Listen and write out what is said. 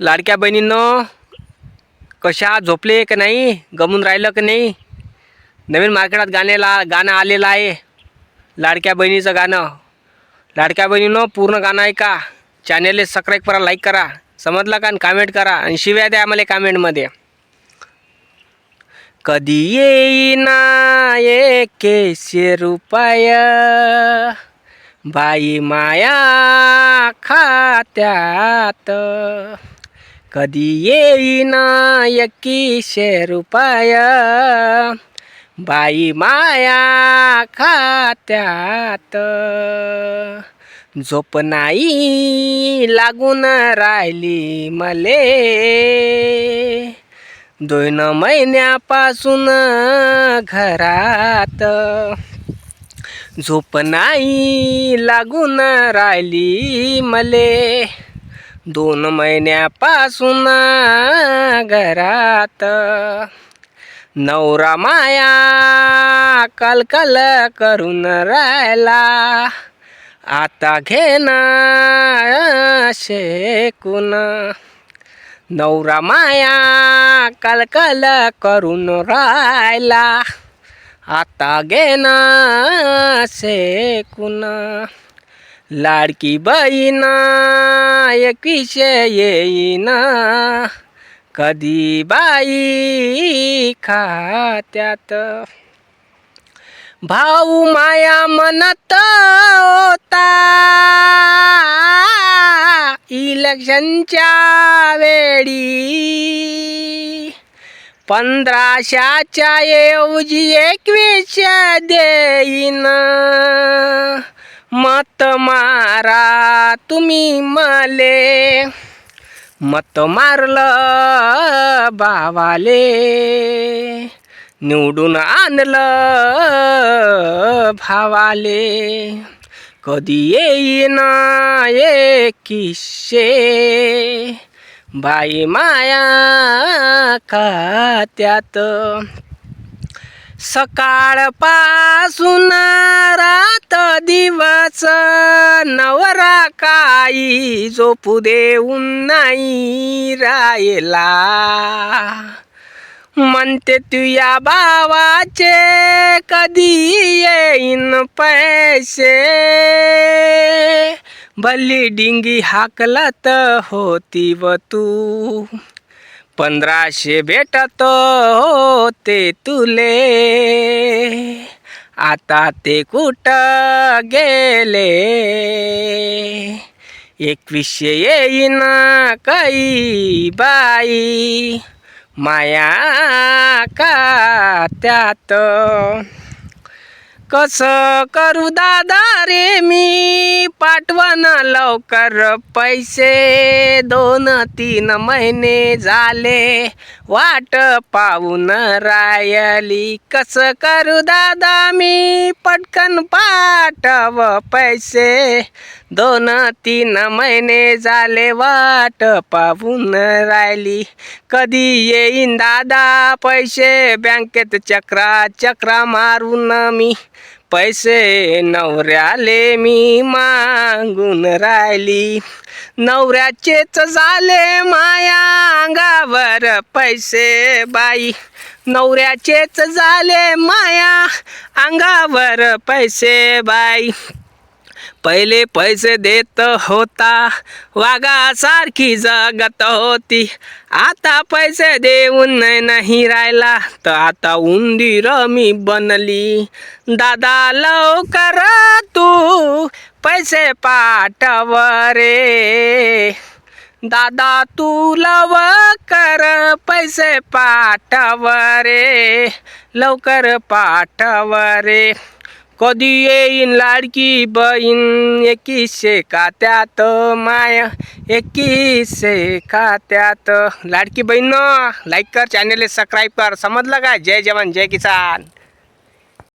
लाडक्या बहिणींनो कशा? झोपले का नाही? गमून राहिलं का नाही? नवीन मार्केटात गाण्याला गाणं आलेलं आहे. लाडक्या बहिणीचं गाणं. लाडक्या बहिणीनं पूर्ण गाणं ऐका चॅनेलला सबस्क्राईब करा लाईक करा. समजलं का? आणि कामेंट करा. आणि शिव्या द्या आम्हाला कामेंटमध्ये कधी येईना एकशे रुपय? बाई माया खात्यात. कधी येईना एकीशे रुपया बाई माया खात्यात. झोप नाही लागून राहिली मले. दोन महिन्यापासून घरात. झोप नाही लागून राहिली मले. दोन महिन्यापासून घरात. नवरा माया कलकल करून राहिला. आता घेणं शेकून. नवरा माया कलकल करून राहिला. आता घेणं शेकून. लाडकी बहीण एकविशे येईना. कधी बाई खात्यात? भाऊ माया म्हणत होता इलेक्शनच्या वेळी. पंधराशाच्या ऐवजी एकवीस देईन. मत मारा तुम्ही मले. मत मारलं बावाले निवडून आणलं भावाले. कधी येईन किस्से. बाई माया खात्यात. सकाळपासून रात दिवस नवरा काही झोपू देऊन नाही राहिला. म्हणते तुया भावाचे कधी येईन पैसे? भली डिंगी हाकलत होती व तू. पंधराशे भेटत होते तुले. आता ते कुठं गेले? एकवीसशे येईन काही बाई. माया का त्यात कसं करू दादा रे मी? पाठवण लवकर पैसे. दोन तीन महिने झाले. वाट पाहून रायली. कसं करू दादा मी? पटकन पाठव पैसे. दोन तीन महिने झाले. वाट पाहून राहिली कधी येईन दादा? पैसे बँकेत चक्रा चक्रा मारून मी. पैसे नवऱ्याले मी मागून राहिली. नवऱ्याचेच झाले माया अंगावर पैसे बाई. नवऱ्याचेच झाले माया अंगावर पैसे बाई. पहिले पैसे देत होता. वाघासारखी जगत होती. आता पैसे देऊन नाही राहिला. तर आता उंदीर मी बनली. दादा लवकर तू पैसे पाठव रे दादा तू लवकर पैसे पाठव रे लवकर पाठव रे कधी येईन लाडकी बहीण? एकीशे खात्यात माय एकीशे खात्यात. लाडकी बहीण लाईक कर चॅनेल सबस्क्राईब कर. समजलं का? जय जवान जय किसान.